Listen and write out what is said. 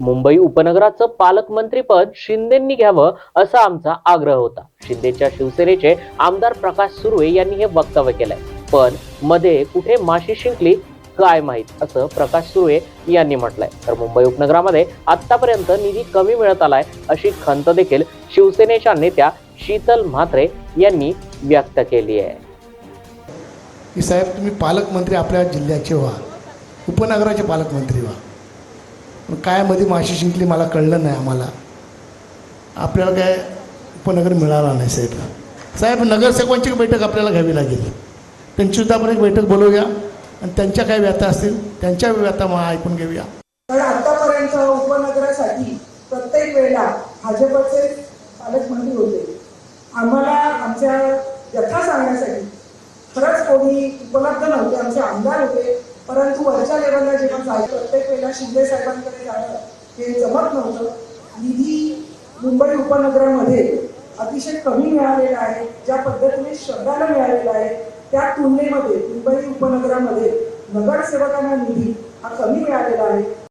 मुंबई उपनगराचं पालकमंत्रीपद शिंदेंनी घ्यावं असा आमचा आग्रह होता. शिंदेच्या शिवसेनेचे आमदार प्रकाश सुर्वे यांनी हे वक्तव्य केलंय. पण मध्ये कुठे माशी शिंकली काय माहीत असं प्रकाश सुर्वे यांनी म्हटलंय. तर मुंबई उपनगरामध्ये आतापर्यंत निधी कमी मिळत आलाय अशी खंत देखील शिवसेनेच्या नेत्या शीतल म्हात्रे यांनी व्यक्त केली आहे. की साहेब तुम्ही पालकमंत्री आपल्या जिल्ह्याचे व्हा. उपनगराचे पालकमंत्री व्हा. पण काय मध्ये माशी शिंकली मला कळलं नाही आम्हाला. आपल्याला काय उपनगर मिळाला नाही साहेब. साहेब नगरसेवकांची बैठक आपल्याला घ्यावी लागेल. त्यांचीसुद्धा आपण एक बैठक बोलवूया आणि त्यांच्या काय व्यथा असतील त्यांच्या व्यथा मग ऐकून घेऊया. कारण आतापर्यंत उपनगरासाठी प्रत्येक वेळेला भाजपचे पालकमंत्री होते. आम्हाला आमच्या व्यथा सांगण्यासाठी खरंच कोणी उपलब्ध नव्हते आमचे आमदार होते. परंतु वरच्या लेवलला जेव्हा जायचं प्रत्येक वेळेला शिंदे साहेबांकडे जाणं हे जमत नव्हतं. निधी मुंबई उपनगरामध्ये अतिशय कमी मिळालेला आहे. ज्या पद्धतीने शहराला मिळालेला आहे त्या तुलनेमध्ये मुंबई उपनगरामध्ये नगरसेवकांना निधी हा कमी मिळालेला आहे.